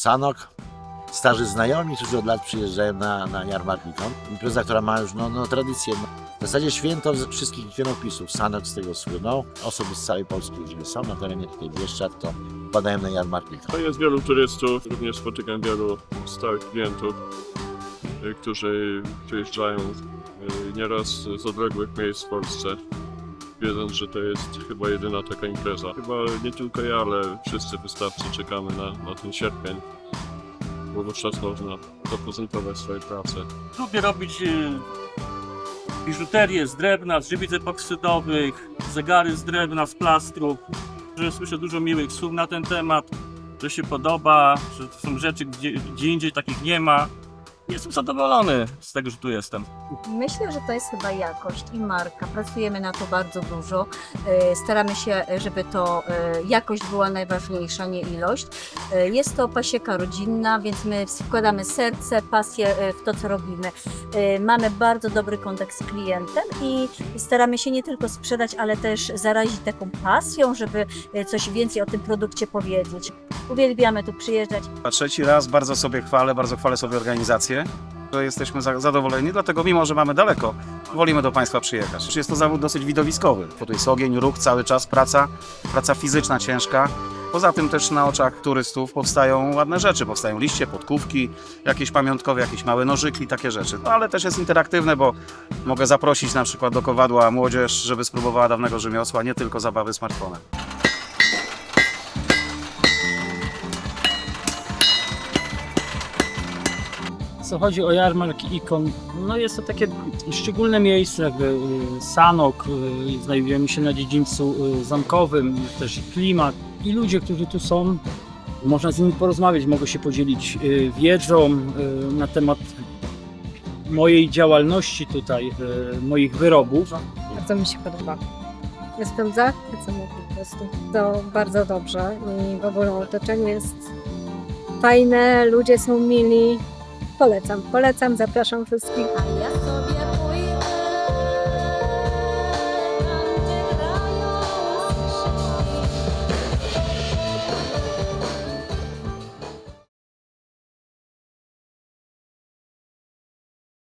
Sanok, starzy znajomi, którzy od lat przyjeżdżają na, na jarmark Nikon. Impreza, która ma już no, no, tradycję. W zasadzie święto wszystkich ikonopisów. Sanok z tego słynął. Osoby z całej Polski, jeżeli są na terenie tutaj Bieszczad, to wpadają na jarmark Nikon. To jest wielu turystów, również spotykam wielu stałych klientów, y, którzy przyjeżdżają y, nieraz z odległych miejsc w Polsce, wiedząc, że to jest chyba jedyna taka impreza. Chyba nie tylko ja, ale wszyscy wystawcy czekamy na, na ten sierpień, bo wówczas można zaprezentować swoje prace. Lubię robić y, biżuterię z drewna, z żywic epoksydowych, zegary z drewna, z plastru. Że słyszę dużo miłych słów na ten temat, że się podoba, że to są rzeczy, gdzie, gdzie indziej takich nie ma. Jestem zadowolony z tego, że tu jestem. Myślę, że to jest chyba jakość i marka. Pracujemy na to bardzo dużo. E, Staramy się, żeby to e, jakość była najważniejsza, nie ilość. E, Jest to pasieka rodzinna, więc my wkładamy serce, pasję e, w to, co robimy. E, Mamy bardzo dobry kontakt z klientem i staramy się nie tylko sprzedać, ale też zarazić taką pasją, żeby e, coś więcej o tym produkcie powiedzieć. Uwielbiamy tu przyjeżdżać. A trzeci raz bardzo sobie chwalę, bardzo chwalę sobie organizację, jesteśmy za- zadowoleni, dlatego mimo, że mamy daleko, wolimy do Państwa przyjechać. Jest to zawód dosyć widowiskowy, bo tu jest ogień, ruch cały czas, praca, praca fizyczna ciężka. Poza tym też na oczach turystów powstają ładne rzeczy, powstają liście, podkówki, jakieś pamiątkowe, jakieś małe nożyki, takie rzeczy. No ale też jest interaktywne, bo mogę zaprosić na przykład do kowadła młodzież, żeby spróbowała dawnego rzemiosła, nie tylko zabawy smartfonem. Co chodzi o jarmark ikon, no jest to takie szczególne miejsce, jakby y, Sanok, y, znajdujemy się na dziedzińcu y, zamkowym, też klimat i ludzie, którzy tu są, można z nimi porozmawiać, mogą się podzielić wiedzą na temat mojej działalności tutaj, moich wyrobów. Bardzo mi się podoba. Jestem zachwycona po prostu. To bardzo dobrze i w ogóle otoczenie jest fajne, ludzie są mili. Polecam, polecam, zapraszam wszystkich.